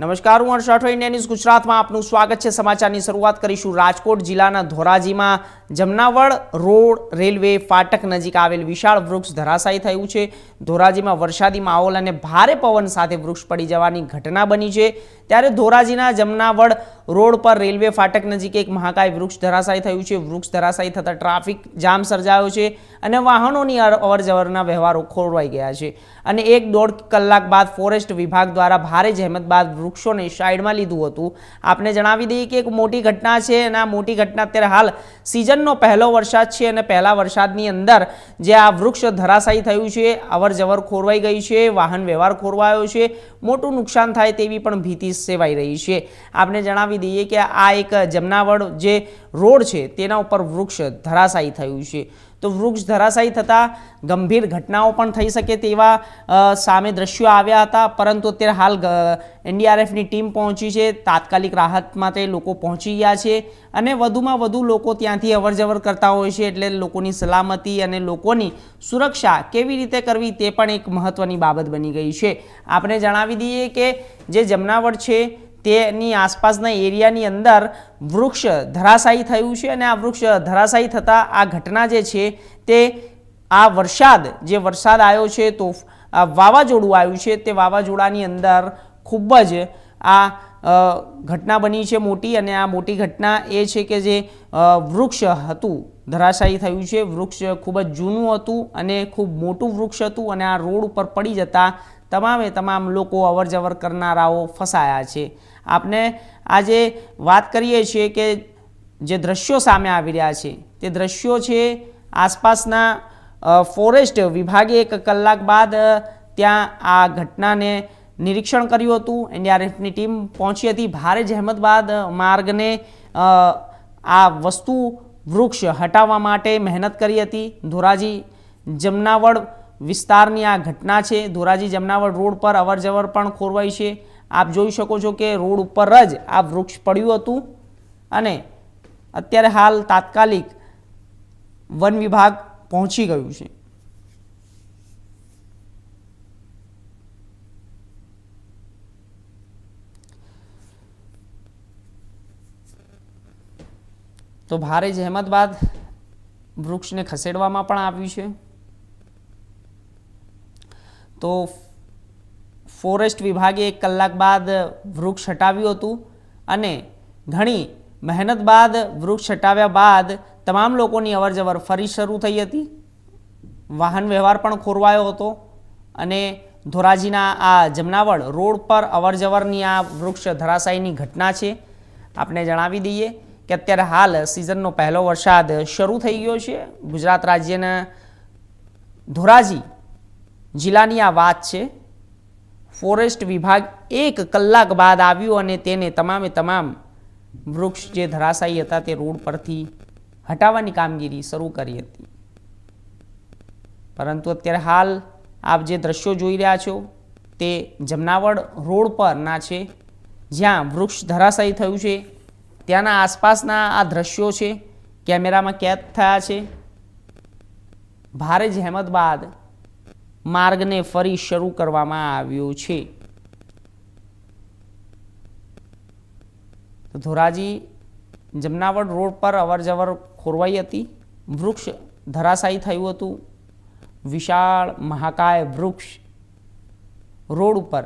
નમસ્કાર, હું Rathod India news ગુજરાતમાં આપનું સ્વાગત છે. સમાચારની શરૂઆત કરીશું રાજકોટ જિલ્લાના ધોરાજીમાં. જમનાવડ રોડ રેલવે ફાટક નજીક આવેલ વિશાળ વૃક્ષ ધરાશાયી થયું છે. ધોરાજીમાં વરસાદી માહોલ અને ભારે પવન સાથે વૃક્ષ પડી જવાની ઘટના બની છે. ત્યારે ધોરાજીના જમનાવડ રોડ પર રેલવે ફાટક નજીક એક મહાકાય વૃક્ષ ધરાશાયી થયું છે. વૃક્ષ ધરાશાયી થતાં ટ્રાફિક જામ સર્જાયો છે. અને વાહનોની અર- અવરજવરના વ્યવહારો ખોરવાઈ ગયા છે. અને એક દોઢ કલાક બાદ ફોરેસ્ટ વિભાગ દ્વારા ભારે જહેમત બાદ વૃક્ષોને સાઈડમાં લીધું હતું. આપને જણાવી દઈએ કે એક મોટી ઘટના છે અને આ મોટી ઘટના અત્યારે હાલ સિઝનનો પહેલો વરસાદ છે અને પહેલા વરસાદની અંદર જે આ વૃક્ષ ધરાશાયી થયું છે, અવરજવર ખોરવાઈ ગઈ છે, વાહન વ્યવહાર ખોરવાયો છે, મોટું નુકસાન થાય તેવી પણ ભીતિ સેવાઈ રહી છે. આપને જણાવી દઈએ કે આ એક જમનાવડ જે રોડ છે તેના ઉપર વૃક્ષ ધરાશાયી થયું છે. તો વૃક્ષ ધરાશાયી થતાં ગંભીર ઘટનાઓ પણ થઈ શકે તેવા સામે દ્રશ્યો આવ્યા હતા. પરંતુ અત્યારે હાલ એનડીઆરએફની ટીમ પહોંચી છે. તાત્કાલિક રાહત માટે લોકો પહોંચી ગયા છે અને વધુમાં વધુ લોકો ત્યાંથી અવરજવર કરતા હોય છે એટલે લોકોની સલામતી અને લોકોની સુરક્ષા કેવી રીતે કરવી તે પણ એક મહત્ત્વની બાબત બની ગઈ છે. આપણે જણાવી દઈએ કે જે જમનાવડ છે તેની આસપાસના એરિયાની અંદર વૃક્ષ ધરાશાયી થયું છે અને આ વૃક્ષ ધરાશાયી થતાં આ ઘટના જે છે તે આ વરસાદ, જે વરસાદ આવ્યો છે તો વાવાઝોડું આવ્યું છે તે વાવાઝોડાની અંદર ખૂબ જ આ ઘટના બની છે મોટી અને આ મોટી ઘટના એ છે કે જે વૃક્ષ હતું, ધરાશાયી થયું છે. વૃક્ષ ખૂબ જ જૂનું હતું અને ખૂબ મોટું વૃક્ષ હતું અને આ રોડ ઉપર પડી જતાં તમામે તમામ લોકો અવરજવર કરનારાઓ ફસાયા છે. આપણે આજે વાત કરીએ છીએ કે જે દ્રશ્યો સામે આવી રહ્યા છે, તે દ્રશ્યો છે આસપાસના ફોરેસ્ટ વિભાગે એક કલાક બાદ ત્યાં આ ઘટનાને નિરીક્ષણ કર્યું હતું. એનડીઆરએફની ટીમ પહોંચી હતી. ભારે જહેમત બાદ માર્ગને આ વસ્તુ વૃક્ષ હટાવવા માટે મહેનત કરી હતી. ધોરાજી જમનાવડ વિસ્તારની આ ઘટના છે. ધોરાજી જમનાવડ રોડ પર અવરજવર પણ ખોરવાઈ છે. આપ જોઈ શકો છો કે રોડ ઉપર જ આ વૃક્ષ પડ્યું હતું અને અત્યારે હાલ તાત્કાલિક વન વિભાગ પહોંચી ગયું છે. તો ભારે જહેમત બાદ વૃક્ષને ખસેડવામાં પણ આવ્યું છે. તો ફોરેસ્ટ વિભાગે એક કલાક બાદ વૃક્ષ હટાવ્યું હતું અને ઘણી મહેનત બાદ વૃક્ષ હટાવ્યા બાદ તમામ લોકોની અવરજવર ફરી શરૂ થઈ હતી. વાહન વ્યવહાર પણ ખોરવાયો હતો અને ધોરાજીના આ જમનાવડ રોડ પર અવરજવરની આ વૃક્ષ ધરાશાયની ઘટના છે. આપણે જણાવી દઈએ કે અત્યારે હાલ સિઝનનો પહેલો વરસાદ શરૂ થઈ ગયો છે. ગુજરાત રાજ્યના ધોરાજી જિલ્લાની આ વાત છે. ફોરેસ્ટ વિભાગ એક કલાક બાદ આવ્યું અને તેને તમામે તમામ વૃક્ષ જે ધરાશાયી હતા તે રોડ પરથી હટાવવાની કામગીરી શરૂ કરી હતી. પરંતુ અત્યારે હાલ આપ જે દ્રશ્યો જોઈ રહ્યા છો, તે જમનાવડ રોડ પરના છે, જ્યાં વૃક્ષ ધરાશાયી થયું છે. ત્યાંના આસપાસના આ દ્રશ્યો છે, કેમેરામાં કેદ થયા છે. ભારે જહેમત બાદ માર્ગને ફરી શરૂ કરવામાં આવ્યો છે. ધોરાજી, જમનાવડ રોડ પર અવરજવર ખોરવાઈ હતી. વૃક્ષ ધરાશાયી થયું હતું. વિશાળ મહાકાય વૃક્ષ રોડ ઉપર